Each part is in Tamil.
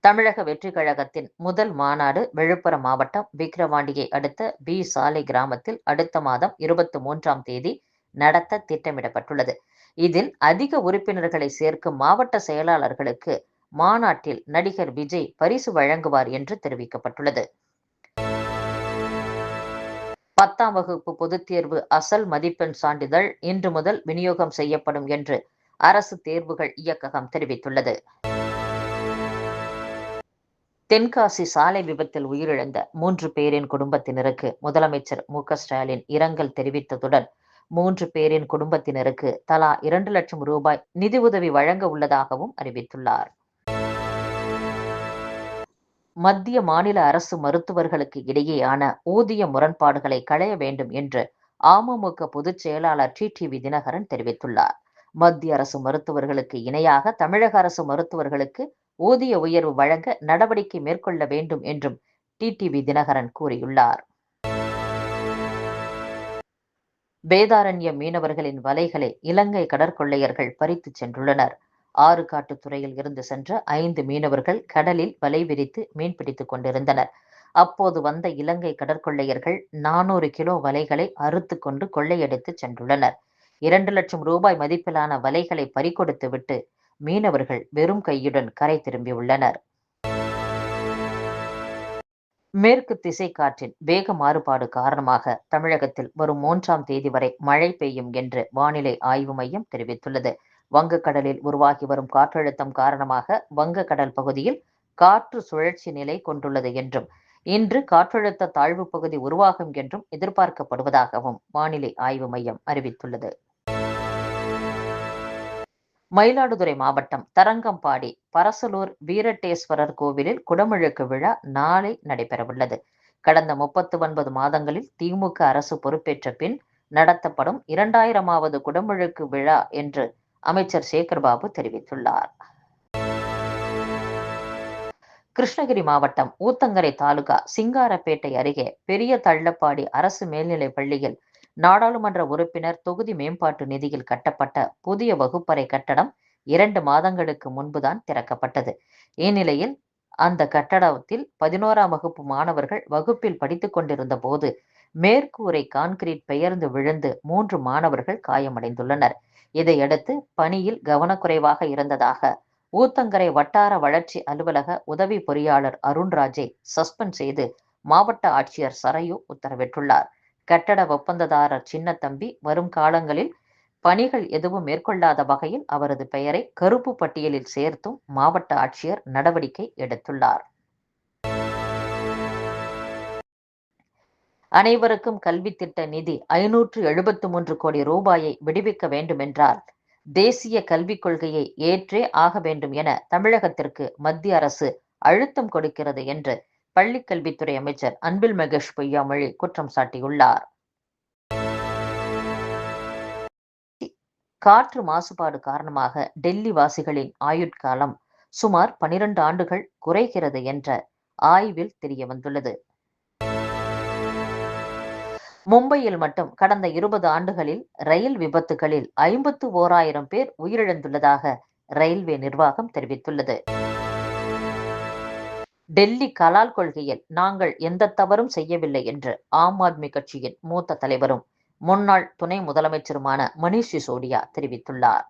தமிழக வெற்றி கழகத்தின் முதல் மாநாடு விழுப்புரம் மாவட்டம் விக்கிரவாண்டியை அடுத்த பி சாலை கிராமத்தில் அடுத்த மாதம் இருபத்தி மூன்றாம் தேதி நடத்த திட்டமிடப்பட்டுள்ளது. இதில் அதிக உறுப்பினர்களை சேர்க்கும் மாவட்ட செயலாளர்களுக்கு மாநாட்டில் நடிகர் விஜய் பரிசு வழங்குவார் என்று தெரிவிக்கப்பட்டுள்ளது. பத்தாம் வகுப்பு பொதுத் தேர்வு அசல் மதிப்பெண் சான்றிதழ் இன்று முதல் விநியோகம் செய்யப்படும் என்று அரசு தேர்வுகள் இயக்ககம் தெரிவித்துள்ளது. தென்காசி சாலை விபத்தில் உயிரிழந்த மூன்று பேரின் குடும்பத்தினருக்கு முதலமைச்சர் மு ஸ்டாலின் இரங்கல் தெரிவித்ததுடன் மூன்று பேரின் குடும்பத்தினருக்கு தலா இரண்டு லட்சம் ரூபாய் நிதி உதவி வழங்க உள்ளதாகவும் அறிவித்துள்ளார். மத்திய மாநில அரசு மருத்துவர்களுக்கு இடையேயான ஊதிய முரண்பாடுகளை களைய வேண்டும் என்று அமமுக பொதுச் செயலாளர் டி. டிவி தினகரன் தெரிவித்துள்ளார். மத்திய அரசு மருத்துவர்களுக்கு இணையாக தமிழக அரசு மருத்துவர்களுக்கு ஊதிய உயர்வு வழங்க நடவடிக்கை மேற்கொள்ள வேண்டும் என்றும் டிடிவி தினகரன் கூறியுள்ளார். வேதாரண்ய மீனவர்களின் வலைகளை இலங்கை கடற்கொள்ளையர்கள் பறித்துச் சென்றுள்ளனர். ஆறு காட்டுத்துறையில் இருந்து சென்ற ஐந்து மீனவர்கள் கடலில் வலை விரித்து மீன்பிடித்துக் கொண்டிருந்தனர். அப்போது வந்த இலங்கை கடற்கொள்ளையர்கள் நானூறு கிலோ வலைகளை அறுத்து கொண்டு கொள்ளையடித்து சென்றுள்ளனர். இரண்டு லட்சம் ரூபாய் மதிப்பிலான வலைகளை பறிகொடுத்துவிட்டு மீனவர்கள் வெறும் கையுடன் கரை திரும்பியுள்ளனர் மேற்கு திசை காற்றின் வேக மாறுபாடு காரணமாக தமிழகத்தில் வரும் மூன்றாம் தேதி வரை மழை பெய்யும் என்று வானிலை ஆய்வு மையம் தெரிவித்துள்ளது. வங்கக்கடலில் உருவாகி வரும் காற்றழுத்தம் காரணமாக வங்கக்கடல் பகுதியில் காற்று சுழற்சி நிலை கொண்டுள்ளது என்றும் இன்று காற்றழுத்த தாழ்வு பகுதி உருவாகும் என்றும் எதிர்பார்க்கப்படுவதாகவும் வானிலை ஆய்வு மையம் அறிவித்துள்ளது. மயிலாடுதுறை மாவட்டம் தரங்கம்பாடி பரசலூர் வீரட்டேஸ்வரர் கோவிலில் குடமுழுக்கு விழா நாளை நடைபெறவுள்ளது. கடந்த முப்பத்து ஒன்பது மாதங்களில் திமுக அரசு பொறுப்பேற்ற பின் நடத்தப்படும் இரண்டாயிரமாவது குடமுழுக்கு விழா என்று அமைச்சர் சேகர்பாபு தெரிவித்துள்ளார். கிருஷ்ணகிரி மாவட்டம் ஊத்தங்கரை தாலுகா சிங்காரப்பேட்டை அருகே பெரிய தள்ளப்பாடி அரசு மேல்நிலைப் பள்ளியில் நாடாளுமன்ற உறுப்பினர் தொகுதி மேம்பாட்டு நிதியில் கட்டப்பட்ட புதிய வகுப்பறை கட்டடம் இரண்டு மாதங்களுக்கு முன்புதான் திறக்கப்பட்டது. இந்நிலையில் அந்த கட்டடத்தில் பதினோராம் வகுப்பு மாணவர்கள் வகுப்பில் படித்துக் கொண்டிருந்த போது மேற்கூரை கான்கிரீட் பெயர்ந்து விழுந்து மூன்று மாணவர்கள் காயமடைந்துள்ளனர். இதையடுத்து பணியில் கவனக்குறைவாக இருந்ததாக ஊத்தங்கரை வட்டார வளர்ச்சி அலுவலக உதவி பொறியாளர் அருண்ராஜை சஸ்பெண்ட் செய்து மாவட்ட ஆட்சியர் சரையு உத்தரவிட்டுள்ளார். கட்டட ஒப்பந்ததாரர் சின்னத்தம்பி வரும் காலங்களில் பணிகள் எதுவும் மேற்கொள்ளாத வகையில் அவரது பெயரை கருப்பு பட்டியலில் சேர்த்தும் மாவட்ட ஆட்சியர் நடவடிக்கை எடுத்துள்ளார். அனைவருக்கும் கல்வி திட்ட நிதி ஐநூற்று எழுபத்து மூன்று கோடி ரூபாயை விடுவிக்க வேண்டுமென்றால் தேசிய கல்விக் கொள்கையை ஏற்றே ஆக வேண்டும் என தமிழகத்திற்கு மத்திய அரசு அழுத்தம் கொடுக்கிறது என்று பள்ளிக்கல்வித்துறை அமைச்சர் அன்பில் மகேஷ் பொய்யாமொழி குற்றம் சாட்டியுள்ளார். காற்று மாசுபாடு காரணமாக டெல்லி வாசிகளின் ஆயுட்காலம் சுமார் பனிரெண்டு ஆண்டுகள் குறைகிறது என்ற ஆய்வில் தெரிய வந்துள்ளது மும்பையில் மட்டும் கடந்த இருபது ஆண்டுகளில் ரயில் விபத்துகளில் ஐம்பத்து ஓராயிரம் பேர் உயிரிழந்துள்ளதாக ரயில்வே நிர்வாகம் தெரிவித்துள்ளது. டெல்லி கலால் கொள்கையில் நாங்கள் எந்த தவறும் செய்யவில்லை என்று ஆம் ஆத்மி கட்சியின் மூத்த தலைவரும் முன்னாள் துணை முதலமைச்சருமான மணிஷ் சிசோடியா தெரிவித்துள்ளார்.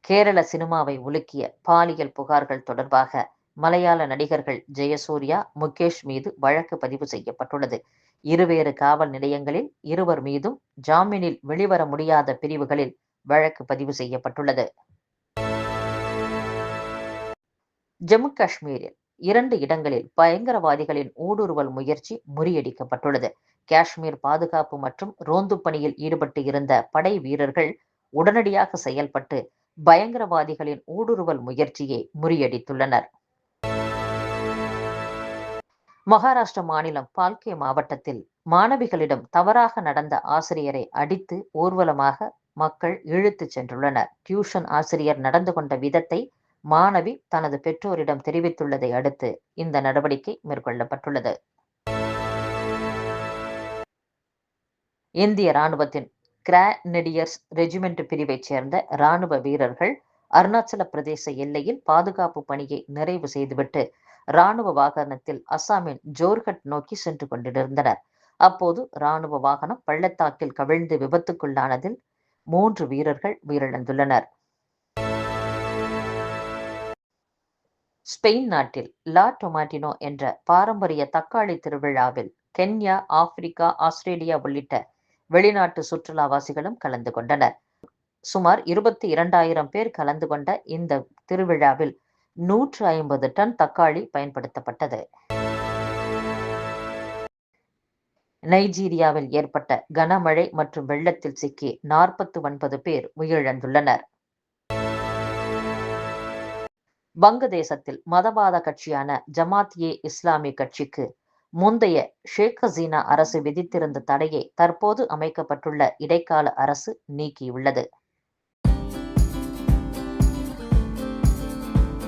கேரள சினிமாவை உலுக்கிய பாலியல் புகார்கள் தொடர்பாக மலையாள நடிகர்கள் ஜெயசூர்யா முகேஷ் மீது வழக்கு பதிவு செய்யப்பட்டுள்ளது. இருவேறு காவல் நிலையங்களில் இருவர் மீதும் ஜாமீனில் வெளிவர முடியாத பிரிவுகளில் வழக்கு பதிவு செய்யப்பட்டுள்ளது. ஜம்மு காஷ்மீரில் இரண்டு இடங்களில் பயங்கரவாதிகளின் ஊடுருவல் முயற்சி முறியடிக்கப்பட்டுள்ளது. காஷ்மீர் பாதுகாப்பு மற்றும் ரோந்து பணியில் ஈடுபட்டு இருந்த படை வீரர்கள் உடனடியாக செயல்பட்டு பயங்கரவாதிகளின் ஊடுருவல் முயற்சியை முறியடித்துள்ளனர். மகாராஷ்டிர மாநிலம் பால்கே மாவட்டத்தில் மாணவிகளிடம் தவறாக நடந்த ஆசிரியரை அடித்து ஊர்வலமாக மக்கள் இழுத்துச் சென்றுள்ளனர். டியூஷன் ஆசிரியர் நடந்து கொண்ட விதத்தை மாணவி தனது பெற்றோரிடம் தெரிவித்துள்ளதை அடுத்து இந்த நடவடிக்கை மேற்கொள்ளப்பட்டுள்ளது. இந்திய ராணுவத்தின் கிரானடியர்ஸ் ரெஜிமெண்ட் பிரிவைச் சேர்ந்த ராணுவ வீரர்கள் அருணாச்சல பிரதேச எல்லையில் பாதுகாப்பு பணியை நிறைவு செய்துவிட்டு ராணுவ வாகனத்தில் அசாமின் ஜோர்ஹட் நோக்கி சென்று கொண்டிருந்தனர். அப்போது ராணுவ வாகனம் பள்ளத்தாக்கில் கவிழ்ந்து விபத்துக்குள்ளானதில் மூன்று வீரர்கள் உயிரிழந்துள்ளனர். ஸ்பெயின் நாட்டில் லா டொமாட்டினோ என்ற பாரம்பரிய தக்காளி திருவிழாவில் கென்யா ஆப்பிரிக்கா ஆஸ்திரேலியா உள்ளிட்ட வெளிநாட்டு சுற்றுலாவாசிகளும் கலந்து கொண்டனர். சுமார் இருபத்தி இரண்டாயிரம் பேர் கலந்து கொண்ட இந்த திருவிழாவில் நூற்று ஐம்பது டன் தக்காளி பயன்படுத்தப்பட்டது. நைஜீரியாவில் ஏற்பட்ட கனமழை மற்றும் வெள்ளத்தில் சிக்கி நாற்பத்தி ஒன்பது பேர் உயிரிழந்துள்ளனர். வங்கதேசத்தில் மதவாத கட்சியான ஜமாத் ஏ கட்சிக்கு முந்தைய ஷேக் ஹசீனா அரசு விதித்திருந்த தடையை தற்போது அமைக்கப்பட்டுள்ள இடைக்கால அரசு நீக்கியுள்ளது.